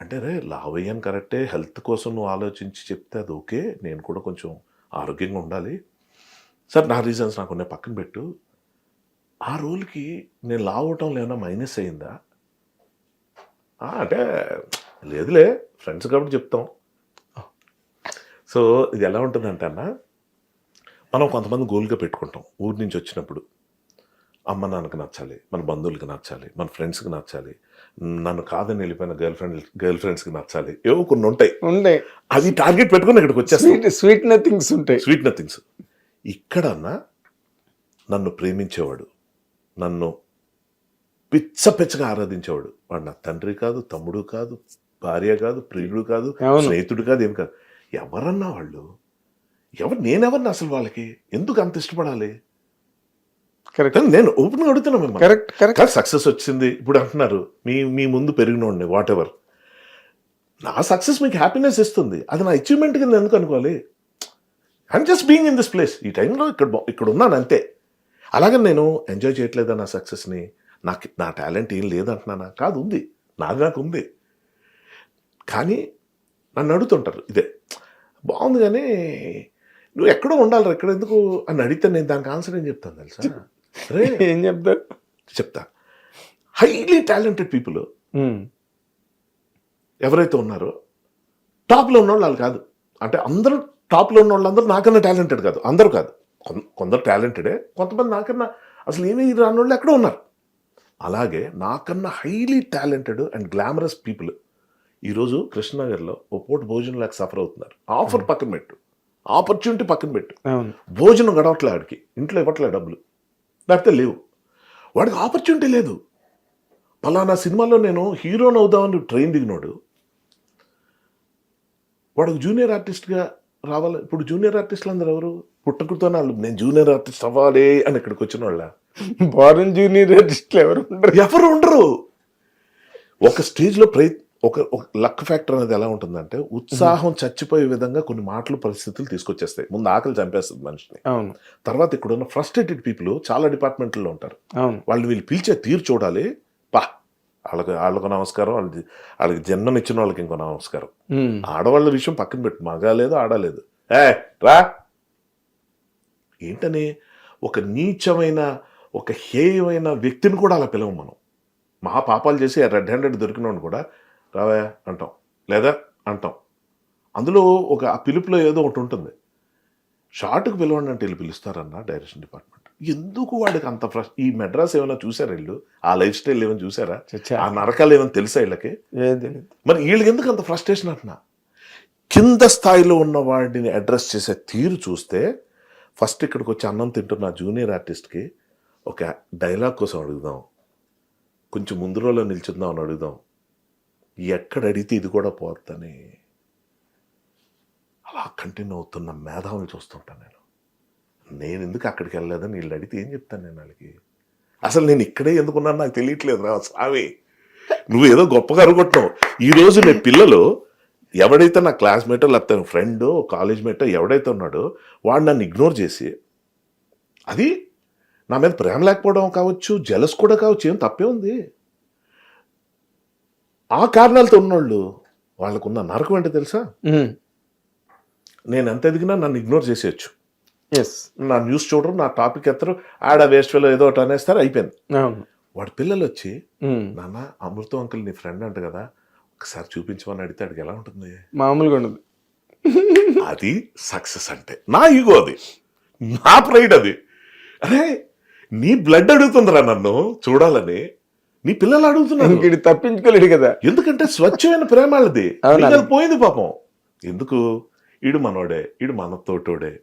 అంటే రే లావయ్యాను కరెక్టే హెల్త్ కోసం నువ్వు ఆలోచించి చెప్తే అది ఓకే నేను కూడా కొంచెం ఆరోగ్యంగా ఉండాలి. సార్ నా రీజన్స్ నాకు ఉన్నాయి పక్కన పెట్టు. ఆ రోజుకి నేను లావ్ అవటంలో ఏమైనా మైనస్ అయిందా? అంటే లేదులే ఫ్రెండ్స్ కాబట్టి చెప్తాం. సో ఇది ఎలా ఉంటుందంటే అన్న మనం కొంతమంది గోల్గా పెట్టుకుంటాం ఊరి నుంచి వచ్చినప్పుడు. అమ్మ నాన్నకి నచ్చాలి మన బంధువులకి నచ్చాలి మన ఫ్రెండ్స్కి నచ్చాలి నన్ను కాదని వెళ్ళిపోయిన గర్ల్ ఫ్రెండ్ గర్ల్ ఫ్రెండ్స్కి నచ్చాలి ఏవో కొన్ని ఉంటాయి. ఉండే. అది టార్గెట్ పెట్టుకుని ఇక్కడికి వచ్చేస్తాం. స్వీట్ నథింగ్స్ ఉంటాయి. Sweet nothings. ఇక్కడన్నా నన్ను ప్రేమించేవాడు నన్ను పిచ్చ పిచ్చగా ఆరాధించేవాడు. వాడు నా తండ్రి కాదు తమ్ముడు కాదు భార్య కాదు ప్రియుడు కాదు. స్నేహితుడు కాదు ఏం కాదు. ఎవరన్నా వాళ్ళు ఎవరు నేనెవరిని అసలు వాళ్ళకి? ఎందుకు అంత ఇష్టపడాలి? కరెక్ట్ నేను ఓపెన్ అడుగుతున్నా మిమ్మల్ని. కరెక్ట్ కరెక్ట్ సక్సెస్ వచ్చింది. ఇప్పుడు అంటున్నారు మీ మీ ముందు పెరిగినోడిని వాట్ ఎవర్ నా సక్సెస్ మీకు హ్యాపీనెస్ ఇస్తుంది. అది నా అచీవ్మెంట్ కింద ఎందుకు అనుకోవాలి? I'm just being in this place ఈ టైంలో ఇక్కడ ఇక్కడ ఉన్నాను అంతే. అలాగే నేను ఎంజాయ్ చేయట్లేదా నా సక్సెస్ని నాకు నా టాలెంట్ ఏం లేదంటున్నానా? కాదు ఉంది. నాది నాకు ఉంది. కానీ నన్ను అడుగుతుంటారు ఇదే. బాగుంది కానీ నువ్వు ఎక్కడో ఉండాలి ఎక్కడ ఎందుకు? అని అడిగితే నేను దానికి ఆన్సర్ ఏం చెప్తాను తెలుసా? ఏం చెప్తారు చెప్తా. Highly talented people. ఎవరైతే ఉన్నారో టాప్లో ఉన్న వాళ్ళు కాదు. అంటే అందరూ టాప్లో ఉన్న వాళ్ళందరూ నాకన్నా టాలెంటెడ్ కాదు. అందరూ కాదు. కొందరు టాలెంటెడే కొంతమంది నాకన్నా అసలు ఏమీ రాని వాళ్ళు ఎక్కడో ఉన్నారు. అలాగే నాకన్నా highly talented and glamorous people ఈరోజు కృష్ణనగర్లో ఓ పూట భోజనం లేక సఫర్ అవుతున్నారు. ఆఫర్ పక్కన పెట్టు. ఆపర్చునిటీ పక్కన పెట్టు. భోజనం గడవట్లే ఆడికి. ఇంట్లో ఇవ్వట్లే డబ్బులు. లేకపోతే లేవు. వాడికి ఆపర్చునిటీ లేదు. పలానా సినిమాలో నేను హీరోని అవుదామని ట్రైన్ దిగినోడు. వాడికి జూనియర్ ఆర్టిస్ట్గా రావాలి. ఇప్పుడు జూనియర్ ఆర్టిస్టులు అందరూ ఎవరు? పుట్టకుతో వాళ్ళు. నేను జూనియర్ ఆర్టిస్ట్ అవ్వాలి అని ఇక్కడికి వచ్చిన వాళ్ళ బారన్ జూనియర్ ఆర్టిస్టులు ఎవరు ఉండరు? ఎవరు ఉండరు? ఒక స్టేజ్లో ప్రయ ఒక లక్ ఫ్యాక్టర్ అనేది ఎలా ఉంటుందంటే ఉత్సాహం చచ్చిపోయే విధంగా కొన్ని మాటలు పరిస్థితులు తీసుకొచ్చేస్తాయి. ముందు ఆకలి చంపేస్తుంది మనిషిని. అవును. తర్వాత ఇక్కడ ఉన్న ఫ్రస్ట్రేటెడ్ పీపుల్ చాలా డిపార్ట్మెంట్లో ఉంటారు. అవును. వాళ్ళు వీళ్ళు పిలిచే తీరు చూడాలి. పా వాళ్ళకి వాళ్ళకు నమస్కారం వాళ్ళకి వాళ్ళకి జన్మనిచ్చిన వాళ్ళకి ఇంకో నమస్కారం. ఆడవాళ్ళ విషయం పక్కన పెట్టు మగా లేదు ఆడలేదు ఏ రా. ఏంటని ఒక నీచమైన ఒక హేయమైన వ్యక్తిని కూడా అలా పిలవం మనం. మహా పాపాలు చేసి రెడ్ హ్యాండెడ్ దొరికినోడు కూడా రావా అంటాం. లేదా అంటాం. అందులో ఒక ఆ పిలుపులో ఏదో ఒకటి ఉంటుంది. షార్ట్కి పిలవండి అంటే వీళ్ళు పిలుస్తారన్న డైరెక్షన్ డిపార్ట్మెంట్. ఎందుకు వాడికి అంత ఫ్రస్ ఈ మెడ్రాస్ ఏమైనా చూసారా వీళ్ళు? ఆ లైఫ్ స్టైల్ ఏమైనా చూసారా. ఆ నరకాలు ఏమైనా తెలుసా వీళ్ళకి. మరి వీళ్ళకి ఎందుకు అంత ఫ్రస్ట్రేషన్ అంటున్నా? కింద స్థాయిలో ఉన్న వాడిని అడ్రస్ చేసే తీరు చూస్తే ఫస్ట్ ఇక్కడికి వచ్చి అన్నం తింటున్న జూనియర్ ఆర్టిస్ట్కి ఒక డైలాగ్ కోసం అడుగుదాం. కొంచెం ముందు రోజులో నిల్చుందాం అని అడుగుదాం. ఎక్కడ అడిగితే ఇది కూడా పోద్దని. అలా కంటిన్యూ అవుతున్న మేధావులు చూస్తుంటాను నేను నేను. ఎందుకు అక్కడికి వెళ్ళలేదని వీళ్ళు అడిగితే ఏం చెప్తాను నేను వాళ్ళకి? అసలు నేను ఇక్కడే ఎందుకున్నాను నాకు తెలియట్లేదు రా స్వామి. నువ్వు ఏదో గొప్పగా అనుకుంటున్నావు ఈరోజు నేను నీ పిల్లలు ఎవడైతే నా క్లాస్మేటో లేకపోతే ఫ్రెండ్ కాలేజ్ మేటో ఎవడైతే ఉన్నాడో వాడు నన్ను ఇగ్నోర్ చేసి అది నా మీద ప్రేమ లేకపోవడం కావచ్చు జలస్ కూడా కావచ్చు ఏం తప్పే ఉంది. ఆ కారణాలతో ఉన్నోళ్ళు వాళ్ళకున్న నరకం ఏంటో తెలుసా. నేను ఎంత ఎదిగినా నన్ను ఇగ్నోర్ చేసేయచ్చు. ఎస్ నా న్యూస్ చూడరు నా టాపిక్ ఎత్తరు ఆడ వేస్ట్ వేలో ఏదో ఒకటి అనేస్తారు అయిపోయింది. వాడి పిల్లలు వచ్చి. నాన్న అమృతం అంకుల్ నీ ఫ్రెండ్ అంట కదా ఒకసారి చూపించమని అడిగితే అడిగి ఎలా ఉంటుంది? మామూలుగా ఉండదు. అది సక్సెస్ అంటే. నా ఈగో అది. నా ప్రైడ్ అది. అరే నీ బ్లడ్ అడుగుతుందిరా నన్ను చూడాలని. నీ పిల్లలు అడుగుతున్నారు ఇంకటి తప్పించుకోలేడు కదా. ఎందుకంటే స్వచ్ఛమైన ప్రేమ వాళ్ళది. అవునా? నీకు అది పోయింది పాపం. ఎందుకు? ఈడు మనోడే ఈడు మన తోటోడే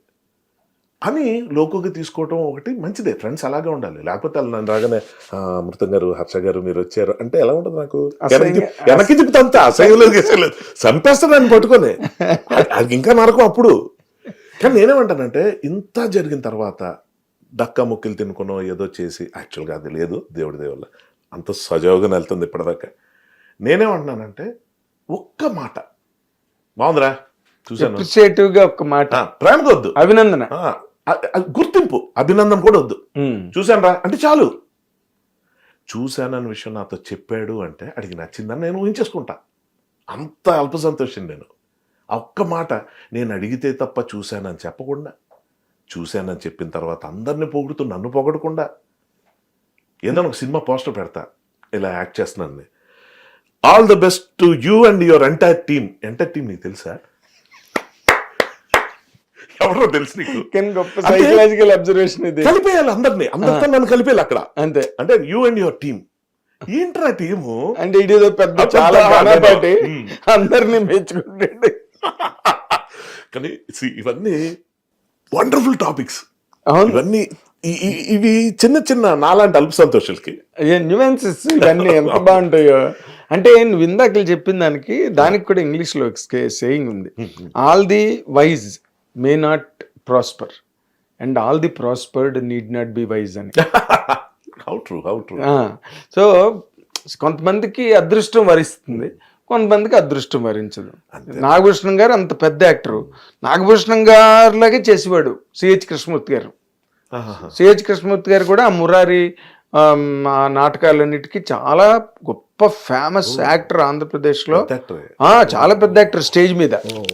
అని లోకోకి తీసుకోవటం ఒకటి మంచిదే. ఫ్రెండ్స్ అలాగే ఉండాలి. లేకపోతే నన్ను రాగానే "ఆ, అమృతం గారు హర్ష గారు మీరు వచ్చారు. అంటే ఎలా ఉంటుంది నాకు? వెనక్కి తిప్పి- వెనక్కి తిప్పుతా అంతే. అసహ్యంలో గీసలేదు చంపేస్తాను నన్ను పట్టుకొని. అది- అది ఇంకా నరకం అప్పుడు. కానీ నేనేమంటానంటే ఇంత జరిగిన తర్వాత డక్క ముక్కిలు తినుకునో ఏదో చేసి యాక్చువల్గా అది లేదు దేవుడి దేవుళ్ళ అంత సజావుగా వెళ్తుంది ఇప్పటిదాకా. నేనేమంటున్నానంటే ఒక్క మాట. బాగుందిరా? చూశాను. అప్రిషియేటివ్గా ఒక మాట. ఆ, ప్రేమగా వద్దు. అభినందన. గుర్తింపు అభినందన కూడా వద్దు. ఉమ్. చూశాను రా అంటే చాలు. చూశానన్న విషయం నాతో చెప్పాడు అంటే అడిగి నచ్చిందని నేను ఊహించేసుకుంటా. అంత అల్ప సంతోషం నేను. ఆ ఒక్క మాట నేను అడిగితే తప్ప చూశానని చెప్పకుండా చూశానని చెప్పిన తర్వాత అందరిని పొగుడుతూ నన్ను పొగడకుండా ఏదైనా ఒక సినిమా పోస్టర్ పెడతా. ఇలా యాక్ట్ చేస్తున్నాను all the best to you and your entire team entire team నీకు తెలుసా? ఎవరో తెలుసు నీకు. సైకలాజికల్ అబ్జర్వేషన్ ఇది. కలిపేయాలి అందరినీ. అందరితో నన్ను కలిపేయాలి అక్కడ. అంతే. అంటే యూ అండ్ యువర్ టీమ్ ఏంట్రా టీము? అంటే ఇదేదో పెద్ద చాలా. అందరినీ మెచ్చుకుంటాడు కానీ ఇవన్నీ వండర్ఫుల్ టాపిక్స్ ఇవన్నీ ఇవి చిన్న చిన్న నాలాంటి అల్ప సంతోషాలకి. న్యూవెన్సెస్ ఇవన్నీ ఎంత బాగుంటాయో. అంటే నువ్వు ఇందాక చెప్పిన దానికి దానికి కూడా ఇంగ్లీష్లో సేయింగ్ ఉంది. All the wise may not prosper and all the prospered need not be wise అని. How true how true so కొంతమందికి అదృష్టం వరిస్తుంది కొంతమందికి అదృష్టం వరించదు. నాగభూషణం గారు అంత పెద్ద యాక్టర్. నాగభూషణం గారిలాగే చేసేవాడు సిహెచ్ కృష్ణమూర్తి గారు. సిహెచ్ కృష్ణమూర్తి గారు కూడా ఆ మురారి ఆ నాటకాలన్నిటికీ చాలా గొప్ప ఫేమస్ యాక్టర్ ఆంధ్రప్రదేశ్లో. ఆ, చాలా పెద్ద యాక్టర్ స్టేజ్ మీద.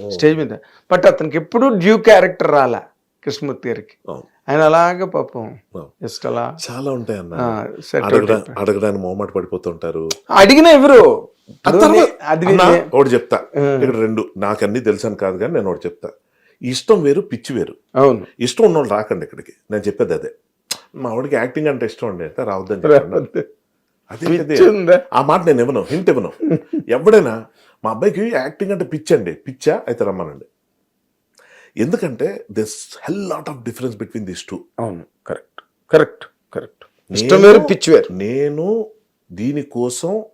స్టేజ్ మీద. బట్ అతనికి ఎప్పుడు డ్యూ క్యారెక్టర్ రాలా కృష్ణమూర్తి గారికి. ఆయన అలాగే పాపం జస్ట్ అలా చాలా ఉంటాయి అడగడానికి మొహమాట పడిపోతుంటారు. అడిగిన ఎవరు? అది ఒకటి చెప్తా. ఇక్కడ రెండు నాకు అన్ని తెలుసాను కాదు కానీ నేను ఒకటి చెప్తా. ఇష్టం వేరు పిచ్చి వేరు. అవును. ఇష్టం ఉన్నోళ్ళు రాకండి ఇక్కడికి. నేను చెప్పేది అదే. మా వాడికి యాక్టింగ్ అంటే ఇష్టం అండి. అయితే రావద్దని చెప్పండి అదే. పిచ్చి? ఆ మాట నేను ఇవ్వను హింట్ ఇవ్వను. ఎవడైనా మా అబ్బాయికి యాక్టింగ్ అంటే పిచ్చండి పిచ్చా? అయితే రమ్మనండి. ఎందుకంటే this hell lot of difference between this two అవును. కరెక్ట్. కరెక్ట్. కరెక్ట్. ఇష్టం వేరు పిచ్చి వేరు. నేను దీనికోసం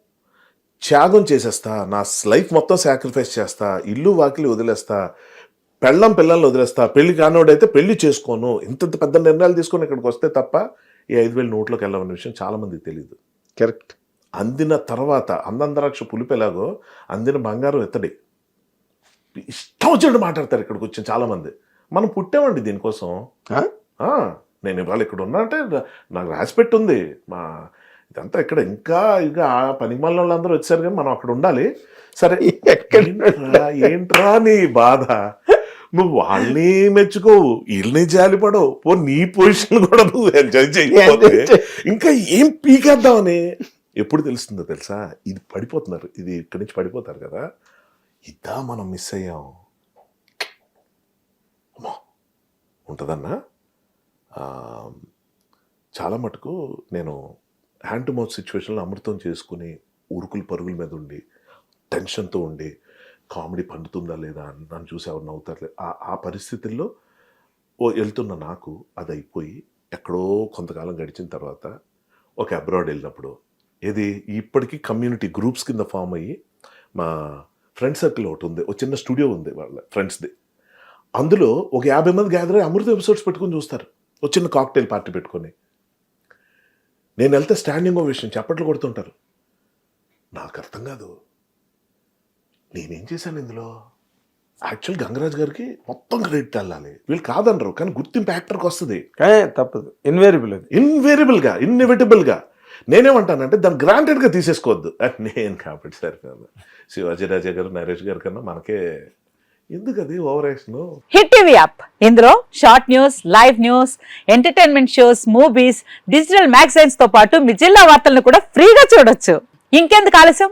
త్యాగం చేసేస్తా. నా లైఫ్ మొత్తం సాక్రిఫైస్ చేస్తా. ఇల్లు వాకిలి వదిలేస్తా. పెళ్ళం పిల్లల్ని వదిలేస్తా పెళ్ళి కానివాడైతే పెళ్ళి చేసుకోను. ఇంత పెద్ద నిర్ణయాలు తీసుకొని ఇక్కడికి వస్తే తప్ప ఈ ఐదు వేలు నోట్లోకి వెళ్ళమన్న విషయం చాలా మందికి తెలియదు కరెక్ట్. అందిన తర్వాత అందందరక్ష పులిపేలాగో అందిన బంగారం ఎత్తడి. ఇష్టం వచ్చినట్టు మాట్లాడతారు ఇక్కడికి వచ్చిన చాలా మంది మనం పుట్టామండి దీనికోసం. నేను ఇవాళ ఇక్కడ ఉన్నా అంటే నాకు రాసి పెట్టుంది. మా ఇదంతా ఇక్కడ ఇంకా ఇంకా ఆ పని వాళ్ళందరూ వచ్చారు కానీ మనం అక్కడ ఉండాలి. సరే. ఎక్కడ ఏంట్రా నీ బాధ? నువ్వు వాళ్ళని మెచ్చుకోవు వీళ్ళని జాలిపడవు పో నీ పొజిషన్ కూడా నువ్వు ఎంజాయ్ చేయకపోతే ఇంకా ఏం పీకేద్దామని? ఎప్పుడు తెలుస్తుందో తెలుసా? ఇది పడిపోతున్నారు. ఇది ఇక్కడి నుంచి పడిపోతారు కదా. ఇదా మనం మిస్ అయ్యాం. అమ్మో! ఉంటుందన్నా? చాలా మటుకు నేను హ్యాండ్ టు మౌత్ సిచ్యువేషన్లో అమృతం చేసుకుని ఉరుకులు పరుగుల మీద ఉండి టెన్షన్తో ఉండి కామెడీ పండుతుందా లేదా అని నన్ను చూసి ఎవరు నవ్వుతారు ఆ ఆ పరిస్థితుల్లో ఓ వెళ్తున్న నాకు అది అయిపోయి ఎక్కడో కొంతకాలం గడిచిన తర్వాత ఒక అబ్రాడ్ వెళ్ళినప్పుడు ఏది ఇప్పటికీ కమ్యూనిటీ గ్రూప్స్ కింద ఫామ్ అయ్యి మా ఫ్రెండ్ సర్కిల్ ఒకటి ఉంది ఒక చిన్న స్టూడియో ఉంది వాళ్ళ ఫ్రెండ్స్ది. అందులో ఒక యాభై మంది గ్యాదర్ అయ్యి అమృత ఎపిసోడ్స్ పెట్టుకొని చూస్తారు ఒక చిన్న కాక్టైల్ పార్టీ పెట్టుకొని. నేను వెళ్తే స్టాండింగ్ ఓవేషన్ చప్పట్లు కొడుతుంటారు. నాకు అర్థం కాదు. నేనేం చేశాను ఇందులో? యాక్చువల్ గంగరాజ్ గారికి మొత్తం క్రెడిట్ వెళ్ళాలి వీళ్ళు కాదనరు కానీ గుర్తింపు యాక్టర్కి వస్తుంది. తప్పదు. ఇన్వేరియబుల్ అది. ఇన్వేరియబుల్గా ఇన్ఎవిటబుల్గా నేనేమంటానంటే దాన్ని గ్రాంటెడ్గా తీసేసుకోవద్దు. నేను కాబట్టి సరిపోదు శివాజీ రాజా గారు నరేష్ గారి కన్నా మనకే ఎందుకు అది over action? Hit TV app. ఇందులో short news live news entertainment shows movies digital మ్యాగజైన్స్తో పాటు మీ జిల్లా వార్తలను కూడా ఫ్రీగా చూడొచ్చు. ఇంకెందుకు ఆలస్యం?